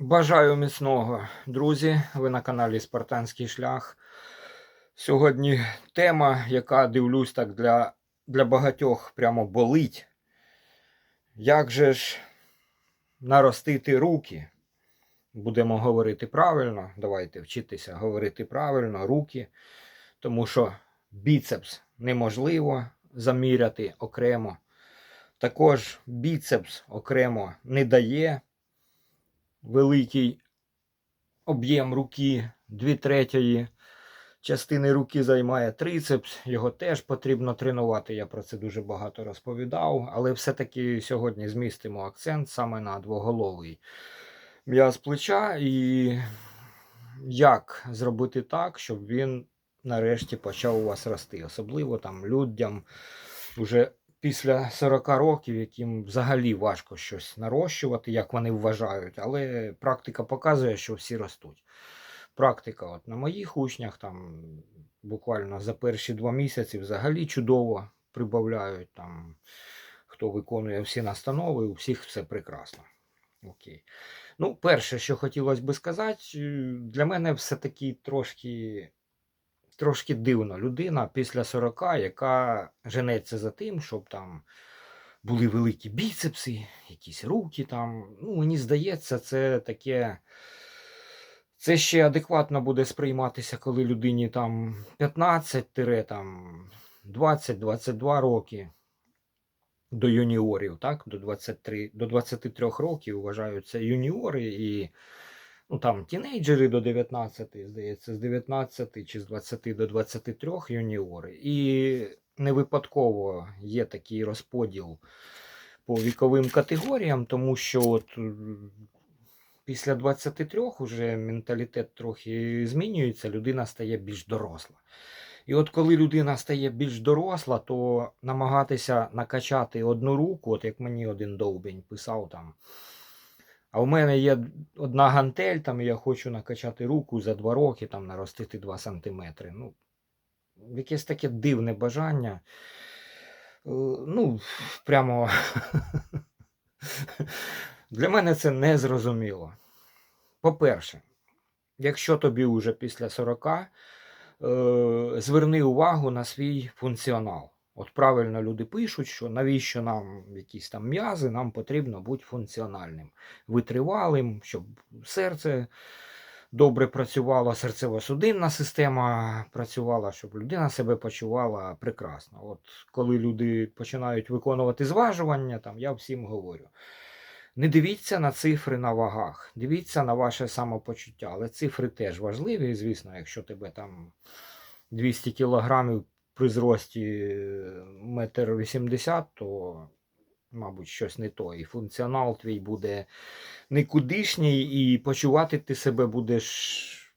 Бажаю міцного, друзі. Ви на каналі Спартанський шлях. Сьогодні тема, яка дивлюсь так для, для багатьох прямо болить. Як же ж наростити руки? Будемо говорити правильно. Давайте вчитися говорити правильно, руки. Тому що біцепс неможливо заміряти окремо. Також біцепс окремо не дає великий об'єм руки, дві третьої частини руки займає трицепс. Його теж потрібно тренувати. Я про це дуже багато розповідав. Але все-таки сьогодні змістимо акцент саме на двоголовий м'яз плеча і як зробити так, щоб він нарешті почав у вас рости. Особливо там людям вже після 40 років, яким взагалі важко щось нарощувати, як вони вважають, але практика показує, що всі ростуть. Практика, от на моїх учнях, там буквально за перші два місяці взагалі чудово прибавляють. Там, хто виконує всі настанови, у всіх все прекрасно. Окей. Ну, перше, що хотілося би сказати, е, для мене все-таки трошки трошки дивно людина після 40, яка женеться за тим, щоб там були великі біцепси, якісь руки там. Ну, мені здається, це таке. Це ще адекватно буде сприйматися, коли людині там 15-20-22 роки до юніорів, так? До 23, до 23 років вважаються юніори і ну там тінейджери до 19, здається, з 19 чи з 20 до 23 юніори. І не випадково є такий розподіл по віковим категоріям, тому що от е, після 23 вже менталітет трохи змінюється, людина стає більш доросла. І от коли людина стає більш доросла, то намагатися накачати одну руку, от як мені один довбень писав там. А у мене є одна гантель, там, і я хочу накачати руку за два роки, там, наростити 2 сантиметри. Ну, якесь таке дивне бажання. Е, Ну, прямо для мене це не зрозуміло. По-перше, якщо тобі вже після 40, е, зверни увагу на свій функціонал. От правильно люди пишуть, що навіщо нам якісь там м'язи, нам потрібно бути функціональним, витривалим, щоб серце добре працювало, серцево-судинна система працювала, щоб людина себе почувала прекрасно. От коли люди починають виконувати зважування, там я всім говорю. Не дивіться на цифри на вагах, дивіться на ваше самопочуття, але цифри теж важливі, звісно, якщо тебе там 200 кілограмів при зрості метр вісімдесят, то, мабуть, щось не то. І функціонал твій буде никудишній, і почувати ти себе будеш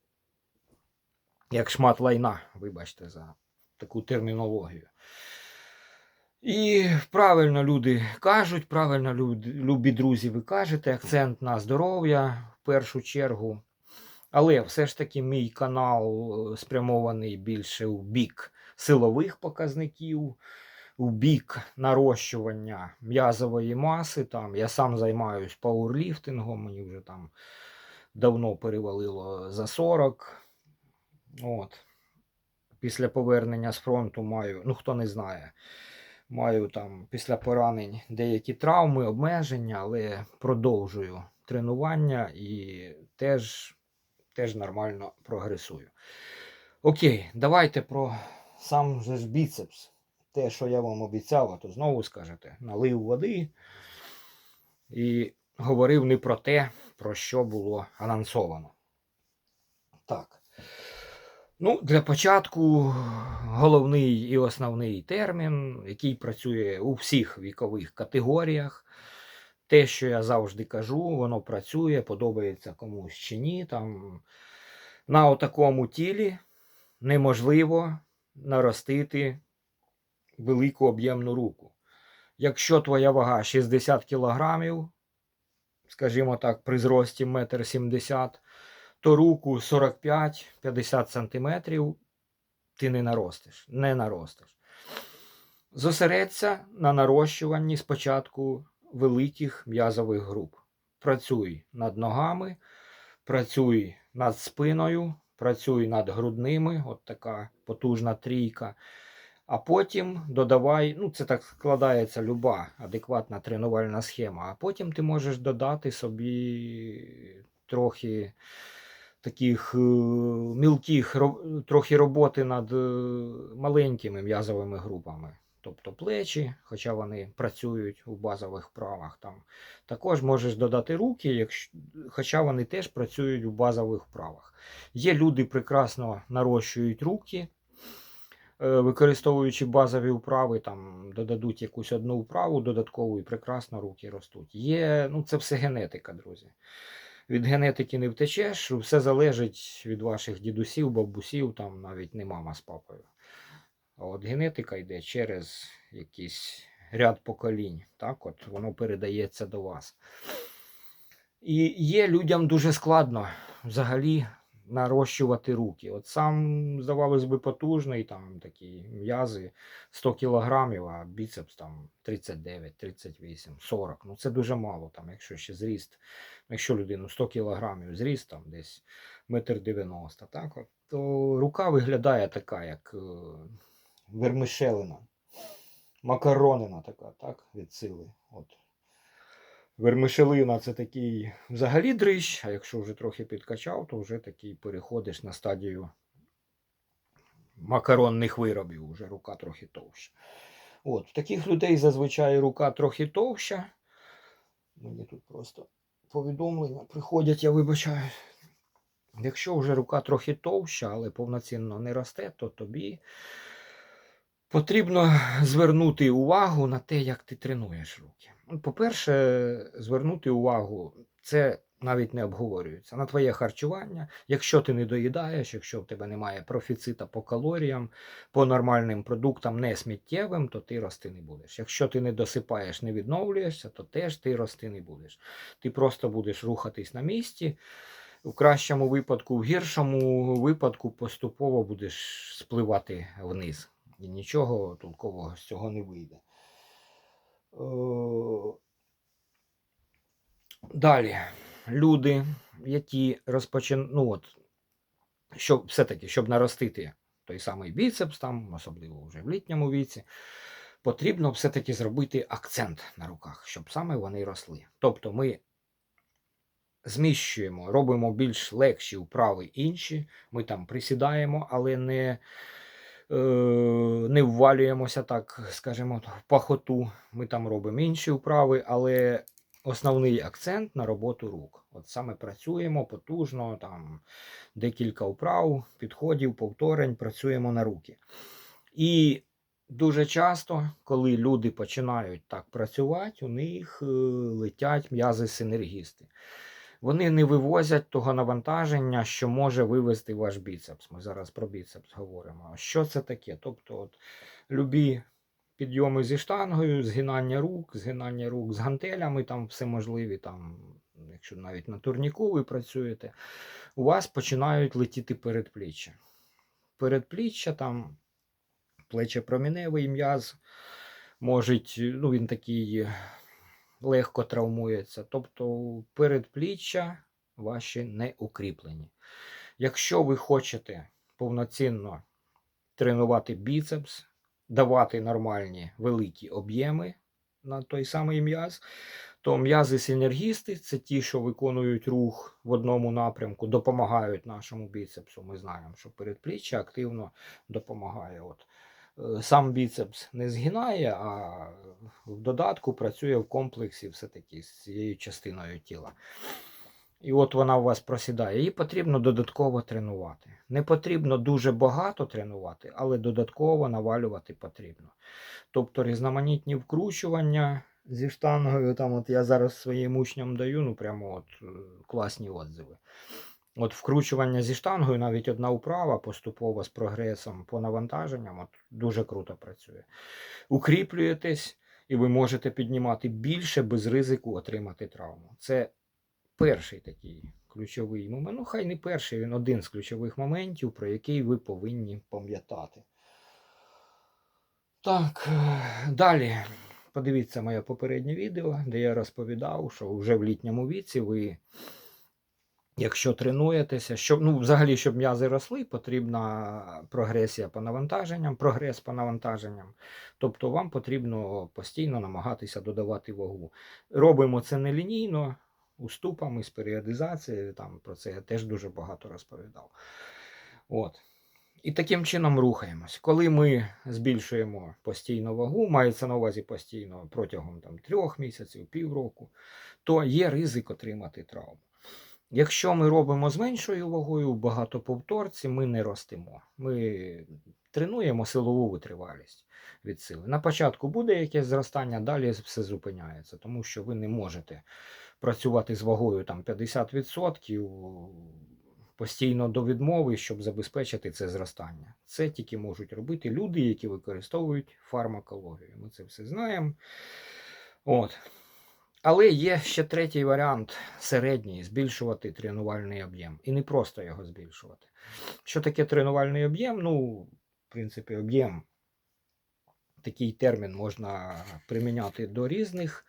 як шмат лайна, вибачте, за таку термінологію. І правильно люди кажуть, правильно люди, любі друзі, ви кажете, акцент на здоров'я в першу чергу. Але все ж таки мій канал спрямований більше у бік силових показників, у бік нарощування м'язової маси. Там Я сам займаюся пауерліфтингом, мені вже там давно перевалило за 40. От. Після повернення з фронту маю, ну хто не знає, маю там після поранень деякі травми, обмеження, але продовжую тренування і теж, теж нормально прогресую. Окей, давайте про сам же ж біцепс. Те, що я вам обіцяв, а то знову скажете, налив води і говорив не про те, про що було анонсовано. Так. Ну, для початку головний і основний термін, який працює у всіх вікових категоріях. Те, що я завжди кажу, воно працює, подобається комусь чи ні. Там, На отакому тілі неможливо наростити велику об'ємну руку. Якщо твоя вага 60 кг, скажімо так, при зрості 1,70 м, то руку 45-50 см ти не наростиш. Не наростиш. Зосередься на нарощуванні спочатку великих м'язових груп. працюй над ногами, працюй над спиною, працюй над грудними, от така потужна трійка. А потім додавай, ну це так складається люба адекватна тренувальна схема. А потім ти можеш додати собі трохи таких е, мілких трохи роботи над е, маленькими м'язовими групами. Тобто плечі, хоча вони працюють у базових вправах там. Також можеш додати руки, якщо, хоча вони теж працюють у базових вправах. Є люди прекрасно нарощують руки, е, використовуючи базові вправи, там додадуть якусь одну вправу додаткову і прекрасно руки ростуть. Є, ну це все генетика, друзі. Від генетики не втечеш, все залежить від ваших дідусів, бабусів, там навіть не мама з папою. А от генетика йде через якийсь ряд поколінь. Так, от воно передається до вас. І є людям дуже складно взагалі нарощувати руки. От сам, здавалось би, потужний, там такі м'язи 100 кілограмів, а біцепс там 39, 38, 40. Ну це дуже мало, там, якщо ще зріст, якщо людину 100 кілограмів зріст, там десь метр 90, так, от, то рука виглядає така, як е, вермишелина, макаронина така, так, від сили. От. Вермишелина це такий взагалі дрищ, а якщо вже трохи підкачав, то вже такий переходиш на стадію макаронних виробів, вже рука трохи товща. От, таких людей зазвичай рука трохи товща. Мені тут просто повідомлення приходять, я вибачаю. Якщо вже рука трохи товща, але повноцінно не росте, то тобі потрібно звернути увагу на те, як ти тренуєш руки. По-перше, звернути увагу, це навіть не обговорюється, на твоє харчування. Якщо ти не доїдаєш, якщо в тебе немає профіцита по калоріям, по нормальним продуктам, не сміттєвим, то ти рости не будеш. Якщо ти не досипаєш, не відновлюєшся, то теж ти рости не будеш. Ти просто будеш рухатись на місці. В кращому випадку, в гіршому випадку поступово будеш спливати вниз. І нічого толкового з цього не вийде. Е, Далі, люди, які розпочинають, ну от, щоб все-таки, щоб наростити той самий біцепс, там, особливо вже в літньому віці, потрібно все-таки зробити акцент на руках, щоб саме вони росли. Тобто ми зміщуємо, робимо більш легші вправи інші, ми там присідаємо, але не, не ввалюємося, так скажімо, пахоту. Ми там робимо інші вправи, але основний акцент на роботу рук. От саме працюємо потужно, там декілька вправ, підходів, повторень, працюємо на руки. І дуже часто, коли люди починають так працювати, у них е, летять м'язи синергісти. Вони не вивозять того навантаження, що може вивести ваш біцепс. Ми зараз про біцепс говоримо. Що це таке? Тобто, от, любі підйоми зі штангою, згинання рук, згинання рук з гантелями, там все можливі, там, якщо навіть на турніку ви працюєте, у вас починають летіти передпліччя. Передпліччя там плечепроміневий м'яз, можуть, ну він такий легко травмується. Тобто передпліччя ваші не укріплені. Якщо ви хочете повноцінно тренувати біцепс, давати нормальні великі об'єми на той самий м'яз, то м'язи синергісти це ті, що виконують рух в одному напрямку, допомагають нашому біцепсу. Ми знаємо, що передпліччя активно допомагає. От. Е, Сам біцепс не згинає, а в додатку працює в комплексі все-таки з цією частиною тіла. І от вона у вас просідає. Її потрібно додатково тренувати. Не потрібно дуже багато тренувати, але додатково навалювати потрібно. Тобто різноманітні вкручування зі штангою, там от я зараз своїм учням даю, ну прямо от е, класні отзиви. От вкручування зі штангою, навіть одна вправа поступово з прогресом по навантаженням, от дуже круто працює. Укріплюєтесь, і ви можете піднімати більше без ризику отримати травму. Це перший такий ключовий момент. Ну, хай не перший, він один з ключових моментів, про який ви повинні пам'ятати. Так, далі. подивіться моє попереднє відео, де я розповідав, що вже в літньому віці ви, якщо тренуєтеся, щоб, ну, взагалі, щоб м'язи росли, потрібна прогресія по навантаженням, прогрес по навантаженням. Тобто вам потрібно постійно намагатися додавати вагу. Робимо це не лінійно, уступами, з періодизацією, там про це я теж дуже багато розповідав. От. І таким чином рухаємось. Коли ми збільшуємо постійно вагу, мається на увазі постійно протягом там, трьох місяців, півроку, то є ризик отримати травму. Якщо ми робимо з меншою вагою, багатоповторці, ми не ростемо. Ми тренуємо силову витривалість від сили. На початку буде якесь зростання, далі все зупиняється, тому що ви не можете працювати з вагою там 50% постійно до відмови, щоб забезпечити це зростання. Це тільки можуть робити люди, які використовують фармакологію. Ми це все знаємо. От. Але є ще третій варіант середній збільшувати тренувальний об'єм. І не просто його збільшувати. Що таке тренувальний об'єм? Ну, в принципі, об'єм. Такий термін можна приміняти до різних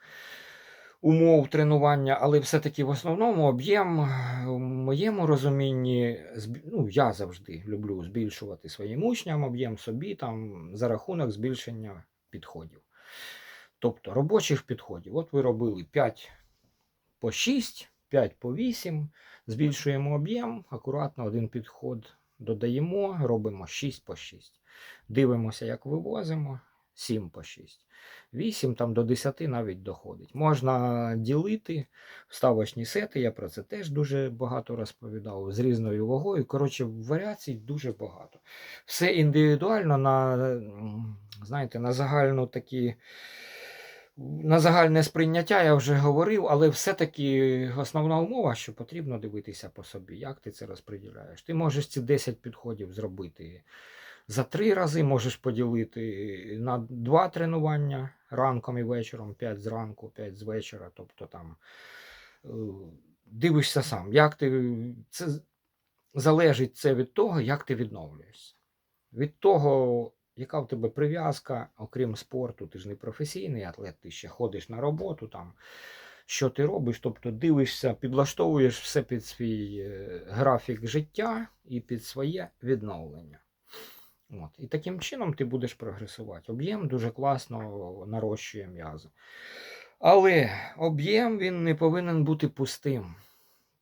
умов тренування, але все-таки в основному об'єм, в моєму розумінні, ну, я завжди люблю збільшувати своїм учням об'єм собі там, за рахунок збільшення підходів. Тобто робочих підходів. От ви робили 5 по 6, 5 по 8, збільшуємо об'єм, акуратно один підход додаємо, робимо 6 по 6. Дивимося, як вивозимо 7 по 6. 8 там до 10 навіть доходить. Можна ділити вставочні сети, я про це теж дуже багато розповідав, з різною вагою. Коротше, варіацій дуже багато. Все індивідуально на, знаєте, на загальну такі. На загальне сприйняття я вже говорив, але все-таки основна умова, що потрібно дивитися по собі, як ти це розподіляєш. Ти можеш ці 10 підходів зробити за три рази, можеш поділити на два тренування ранком і вечором, 5 зранку, 5 з вечора. Тобто там е, дивишся сам, як ти це залежить це від того, як ти відновлюєшся. Від того, яка в тебе прив'язка, окрім спорту, ти ж не професійний атлет, ти ще ходиш на роботу, там, що ти робиш, тобто дивишся, підлаштовуєш все під свій е, графік життя і під своє відновлення. От. І таким чином ти будеш прогресувати. Об'єм дуже класно нарощує м'язи. Але об'єм він не повинен бути пустим.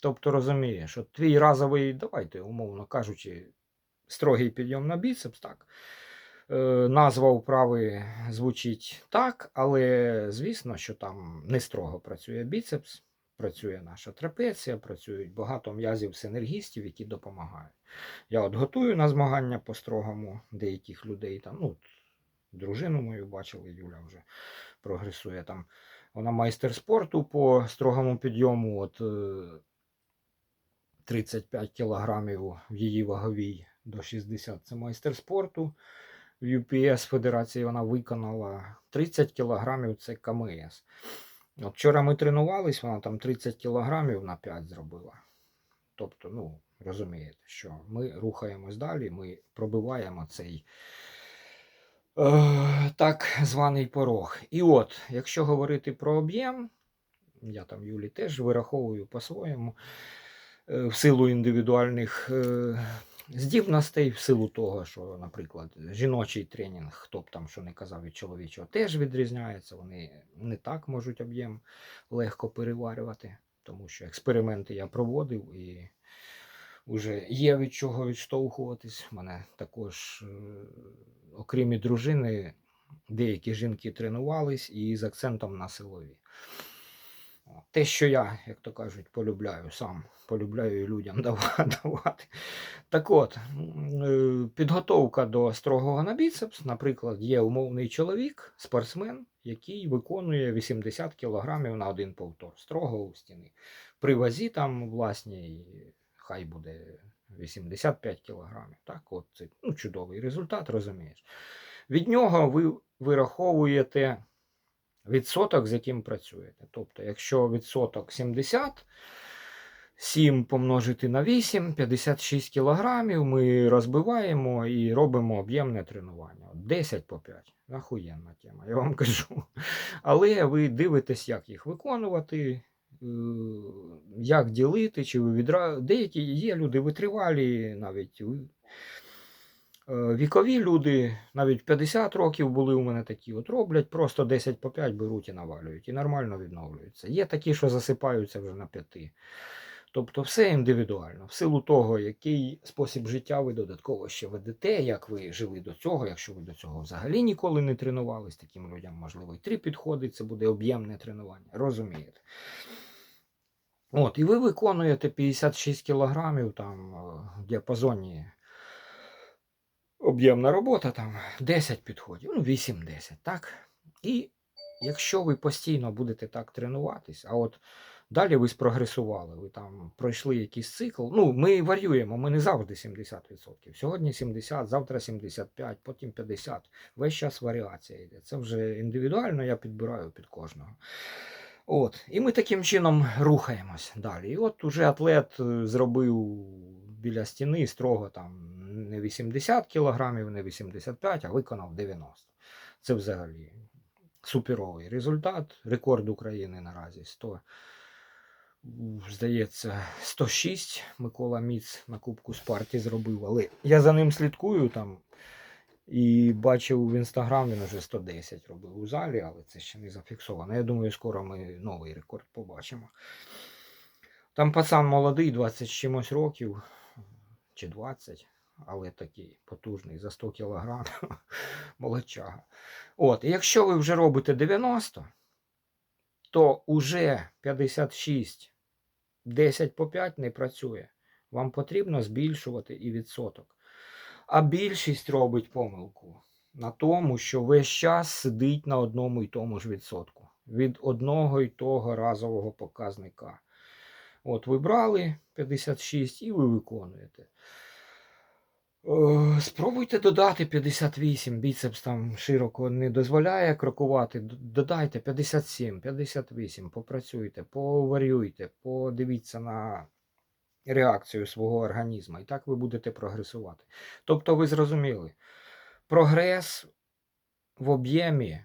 Тобто розумієш, що твій разовий, давайте, умовно кажучи, строгий підйом на біцепс, так. Е, назва вправи звучить так, але звісно, що там не строго працює біцепс, працює наша трапеція, працюють багато м'язів синергістів, які допомагають. Я от готую на змагання по строгому деяких людей. Там, ну, дружину мою бачили, Юля вже прогресує там. Вона майстер спорту по строгому підйому. От е, 35 кілограмів в її ваговій до 60 це майстер спорту. В UPS Федерації вона виконала 30 кілограмів це КМС. От вчора ми тренувались, вона там 30 кілограмів на 5 зробила. Тобто, ну, розумієте, що ми рухаємось далі, ми пробиваємо цей е, так званий порог. І от, якщо говорити про об'єм, я там Юлі теж вираховую по-своєму, е, в силу індивідуальних е, здібностей, в силу того, що, наприклад, жіночий тренінг, хто б там що не казав від чоловічого, теж відрізняється. Вони не так можуть об'єм легко переварювати, тому що експерименти я проводив і вже є від чого відштовхуватись. Мене також, е, окрім і дружини, деякі жінки тренувались і з акцентом на силові. Те, що я, як то кажуть, полюбляю сам, полюбляю і людям давати. Так от, е, підготовка до строгого на біцепс, наприклад, є умовний чоловік, спортсмен, який виконує 80 кг на один повтор строго у стіни. При вазі там власній хай буде 85 кг. Так, от це ну, чудовий результат, розумієш. Від нього ви вираховуєте відсоток, з яким працюєте. Тобто, якщо відсоток 70, 7 помножити на 8, 56 кілограмів. Ми розбиваємо і робимо об'ємне тренування. 10 по 5. Ахуєнна тема, я вам кажу. Але ви дивитесь, як їх виконувати, е, як ділити, чи ви відра... Деякі є люди витривалі, навіть вікові люди, навіть 50 років були у мене такі, от роблять просто 10 по 5 беруть і навалюють, і нормально відновлюються. Є такі, що засипаються вже на п'яти. Тобто все індивідуально, в силу того, який спосіб життя ви додатково ще ведете, як ви жили до цього, якщо ви до цього взагалі ніколи не тренувались, таким людям можливо і три підходить, це буде об'ємне тренування. Розумієте? От, і ви виконуєте 56 кілограмів там е, в діапазоні об'ємна робота, там 10 підходів, ну 8-10, так? І якщо ви постійно будете так тренуватись, а от далі ви спрогресували, ви там пройшли якийсь цикл. Ну, ми варюємо, ми не завжди 70%. Сьогодні 70, завтра 75, потім 50. Весь час варіація йде. Це вже індивідуально, я підбираю під кожного. От, і ми таким чином рухаємось далі. І от уже атлет е, зробив біля стіни строго там не 80 кілограмів, не 85, а виконав 90. Це взагалі суперовий результат. Рекорд України наразі 100, здається, 106 Микола Міц на Кубку Спарті зробив. Але я за ним слідкую там і бачив в інстаграм, він вже 110 робив у залі, але це ще не зафіксовано. Я думаю, скоро ми новий рекорд побачимо. Там пацан молодий, 20 чимось років, чи 20, але такий потужний за 100 кг. Молодчага. От, якщо ви вже робите 90, то уже 56, 10 по 5 не працює. Вам потрібно збільшувати і відсоток. А більшість робить помилку на тому, що весь час сидить на одному і тому ж відсотку. Від одного і того разового показника. От ви брали 56 і ви виконуєте. Спробуйте додати 58, біцепс там широко не дозволяє крокувати. Додайте 57, 58, попрацюйте, поварюйте, подивіться на реакцію свого організму, і так ви будете прогресувати. Тобто ви зрозуміли, прогрес в об'ємі,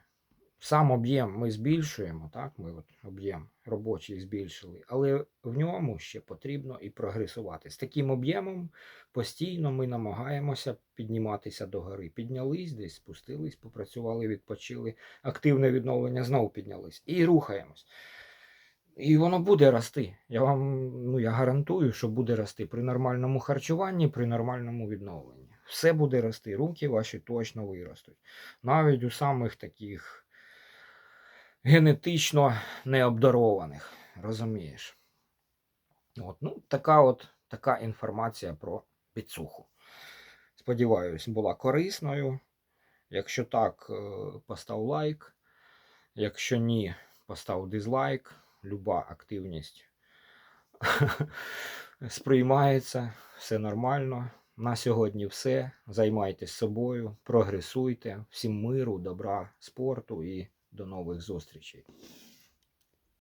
сам об'єм ми збільшуємо, так, ми от об'єм робочий збільшили, але в ньому ще потрібно і прогресувати. З таким об'ємом постійно ми намагаємося підніматися до гори. Піднялись десь, спустились, попрацювали, відпочили, активне відновлення знову піднялись і рухаємось. І воно буде рости. Я вам ну, я гарантую, що буде рости при нормальному харчуванні, при нормальному відновленні. Все буде рости. Руки ваші точно виростуть. Навіть у самих таких генетично необдарованих. Розумієш? От, ну, така от така інформація про підсуху. Сподіваюсь, була корисною. Якщо так, е, постав лайк. Якщо ні, постав дизлайк. Люба активність сприймається, все нормально. На сьогодні все. Займайтесь собою, прогресуйте. Всім миру, добра, спорту і до нових зустрічей.